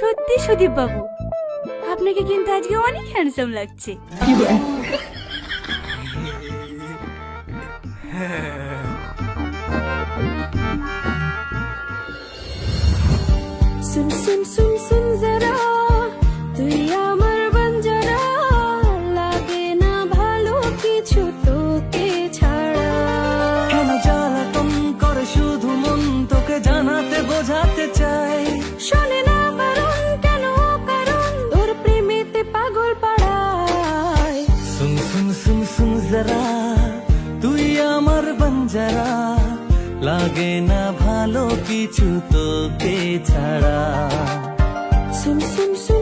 সত্যি সুদীপ বাবু আপনাকে কিন্তু আজকে অনেক হ্যান্ডসাম লাগছে सुन सुन सुन सुन जरा তুই আমার বঞ্জরা লাগে না ভালো কিছু তোকে ছাড়া কেন জ্বালাতন করে শুধু মন তোকে জানাতে বোঝাতে চাই শোনে सुन सुन सुन जरा তুই আমার বঞ্জারা লাগে না ভালো কিছু তোকে ছাড়া শুন শুন শুন